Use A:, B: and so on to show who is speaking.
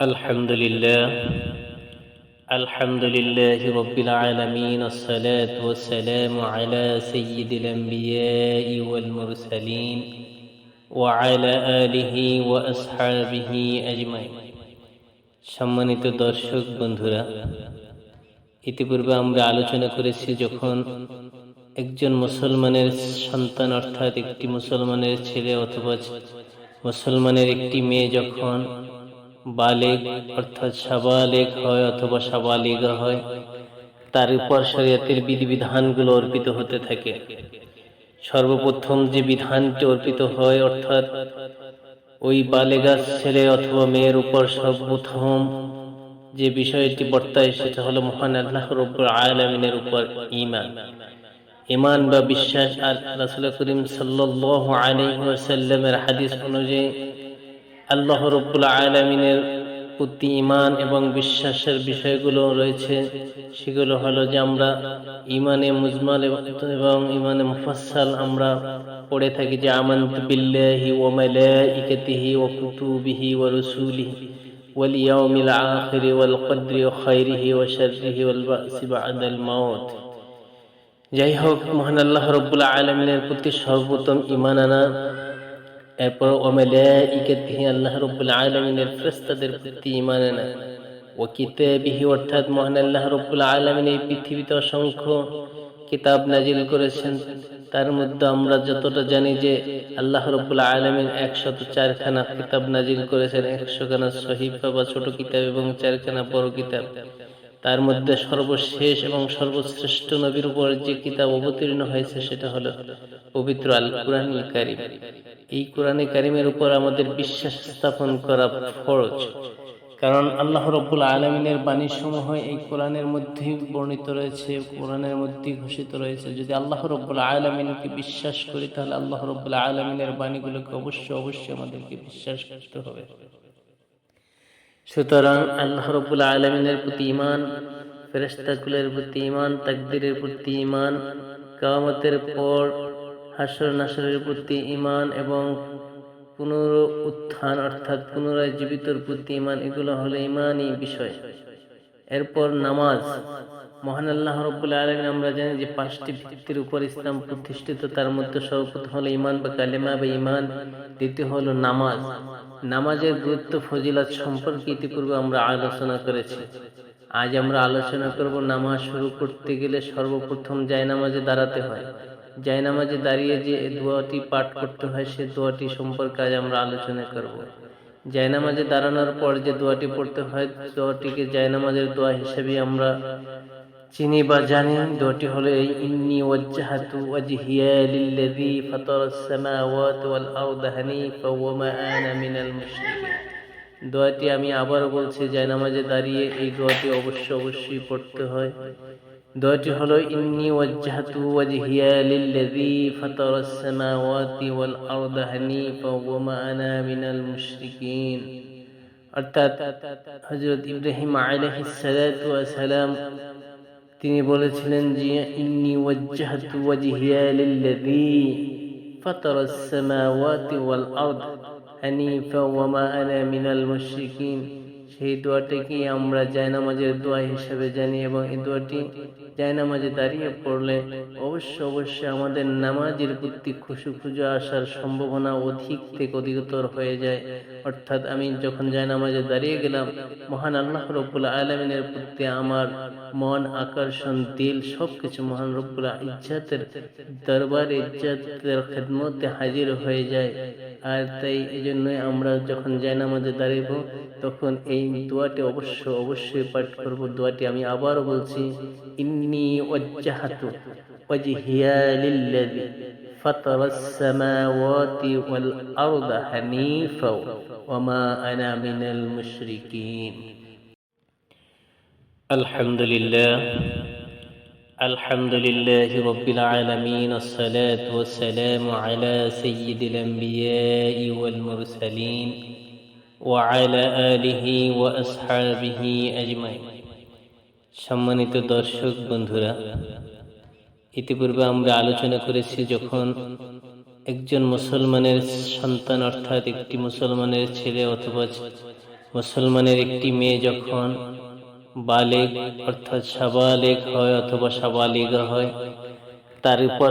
A: الحمد لله الحمد لله رب العالمين الصلاة والسلام على سيد الأنبياء والمرسلين وعلى آله وأصحابه أجمعين সম্মানিত দর্শক বন্ধুরা ইতিপূর্বে আমরা আলোচনা করেছি যখন একজন মুসলমানের সন্তান অর্থাৎ একটি মুসলমানের ছেলে অথবা মুসলমানের একটি মেয়ে যখন বালেগ, অর্থাৎ সাবালেগ হয় অথবা সাবালিগা হয়। তার উপর শরীয়তের বিধিবিধানগুলো অর্পিত হতে থাকে। সর্বপ্রথম যে বিধানটি অর্পিত হয়, অর্থাৎ ওই বালেগাস ছেলে অথবা মেয়ের উপর সর্বপ্রথম যে বিষয়টি বর্তায়, সেটা হলো মহান আল্লাহ রব্বুল আলমিনের উপর ইমান ইমান বা বিশ্বাস, আর রাসুল করিম সাল্লাহ আলহিমের হাদিস অনুযায়ী আল্লাহ রব্বুল আলমিনের প্রতি ইমান এবং বিশ্বাসের বিষয়গুলো রয়েছে সেগুলো হলো যে আমরা ইমানে মুজমাল এবং ইমানে মুফাসাল আমরা পড়ে থাকি যে আমান্ত বিল্লাহি ও মালাইকাতিহি ও কুতুবিহি ও রসুলিহি واليوم الآخر والقدر خيره وشره والبأس بعد الموت যাই হোক মহান আল্লাহ রব্বুল আলমিনের প্রতি সর্বোত্তম ইমান আনা এরপর ওমেলাইকাতিহি আল্লাহ রব্বুল আলমিনের ফেরেশতাদের প্রতি ইমান আনা। ও কিতাবিহি অর্থাৎ মহান আল্লাহ রব্বুল আলমিন এই পৃথিবীতে অসংখ্য কিতাব নাজিল করেছেন। তার মধ্যে আমরা যতটা জানি যে আল্লাহ রব্বুল আলমিন একশত চারখানা কিতাব নাজিল করেছেন। একশো খানা সহিফা বা ছোট কিতাব এবং চারখানা বড় কিতাব। তার মধ্যে সর্বশেষ এবং সর্বশ্রেষ্ঠ নবীর উপর যে কিতাব অবতীর্ণ হয়েছে সেটা হলো পবিত্র আল কোরআন কারিম। এই কোরআনে কারিমের উপর আমাদের বিশ্বাস স্থাপন করা ফরজ। কারণ আল্লাহ রব্বুল আলমিনের বাণী সমূহ এই কোরআনের মধ্যেই বর্ণিত রয়েছে, কোরআনের মধ্যেই ঘোষিত রয়েছে। যদি আল্লাহ রব্বুল আলমিনকে বিশ্বাস করি, তাহলে আল্লাহ রব্বুল আলমিনের বাণীগুলোকে অবশ্যই অবশ্যই আমাদেরকে বিশ্বাস করতে হবে। সুতরাং আল্লাহ রবুল আলমিনের প্রতি ইমান ফেরেস্তাকুলের প্রতি ইমান তাকদিরের প্রতি ইমান কামতের পর হাসর নাসরের প্রতি ইমান এবং পুনর উত্থান অর্থাৎ পুনরায় জীবিতর প্রতি ইমান এগুলো হলো ইমানই বিষয়। এরপর নামাজ। মহান আল্লাহ রব্বুল্লাহ আলমিন, আমরা জানি যে পাঁচটি ভিত্তির উপর ইসলাম প্রতিষ্ঠিত, তার মধ্যে সর্বপ্রথম হলো ইমান বা কালেমা বা ইমান দ্বিতীয় হলো নামাজ। নামাজের গুরুত্ব, ফজিলাত সম্পর্কে ইতিপূর্বে আমরা আলোচনা করেছি। আজ আমরা আলোচনা করব নামাজ শুরু করতে গেলে সর্বপ্রথম যায় নামাজে দাঁড়াতে হয়। যায় নামাজে দাঁড়িয়ে যে দোয়াটি পাঠ করতে হয়, সে দোয়াটি সম্পর্কে আজ আমরা আলোচনা করব। জায়নামাজে দাঁড়ানোর পর যে দোয়াটি পড়তে হয়, দোয়াটিকে জায়নামাজের দোয়া হিসেবে আমরা চিনি বা জানি। দোয়াটি হলো, এই ইন্নি ওয়াজ্জাহাতু ওয়াজহিয়া লিল্লাযী ফাতারাস সামাওয়াতি ওয়াল আরদা হানিফা ওয়া মা আনা মিনাল মুশরিকিন। দোয়াটি আমি আবার বলছি, জায়নামাজে দাঁড়িয়ে এই দোয়াটি অবশ্যই অবশ্যই পড়তে হয়। দোয়াটি হলো, ইন্নি ওয়াজ্জাহাতু ওয়াজহিয়া লিল্লাযী ফাতারাস সামাওয়াতি ওয়াল আরদা হানিফা ওয়া মা আনা মিনাল মুশরিকিন। অর্থাৎ হযরত ইব্রাহিম আলাইহিস সালাতু ওয়া সালাম, তিনি বলেছিলেন যে, ইন্নি ওয়াজ্জাহাতু ওয়াজহিয়া লিল্লাযী ফাতারাস সামাওয়াতি ওয়াল আরদ হানিফা ওয়া মা আনা মিনাল মুশরিকিন। সেই দোয়াটাকে আমরা জায়নামাজের দোয়া হিসেবে জানি এবং এই দোয়াটি জায়নামাজে দাঁড়িয়ে পড়লে অবশ্য অবশ্যই আমাদের নামাজের প্রতি খুশু খুঁজে আসার সম্ভাবনা অধিক থেকে অধিকতর হয়ে যায়। অর্থাৎ আমি যখন জায়নামাজে দাঁড়িয়ে গেলাম, মহান আল্লাহ রব্বুল আলমিনের প্রতি আমার মন, আকর্ষণ, দিল সবকিছু মহান রব্বুল ইজ্জাতের দরবার ইজ্জাতের খেদমতে হাজির হয়ে যায়। আর তাই এই জন্যই আমরা যখন জায়নামাজে দাঁড়িয়ে তখন এই দোয়াটি অবশ্য অবশ্যই পাঠ করব দোয়াটি আমি আবারও বলছি ইন্নি ওয়াজ্জাহাতু ওয়াজহিয়া লিল্লাযী فطر السماوات والأرض حنيفا وما أنا من المشركين الحمد لله الحمد لله رب العالمين الصلاة والسلام على سيد الأنبياء والمرسلين وعلى آله وأصحابه أجمعين সম্মানিত দর্শক বন্ধুরা ইতিপূর্বে আমরা আলোচনা করেছি যখন একজন মুসলমানের সন্তান অর্থাৎ একটি মুসলমানের ছেলে অথবা মুসলমানের একটি মেয়ে যখন বালেগ অর্থাৎ সাবালেগ হয় অথবা সাবালিগা হয়। তার উপর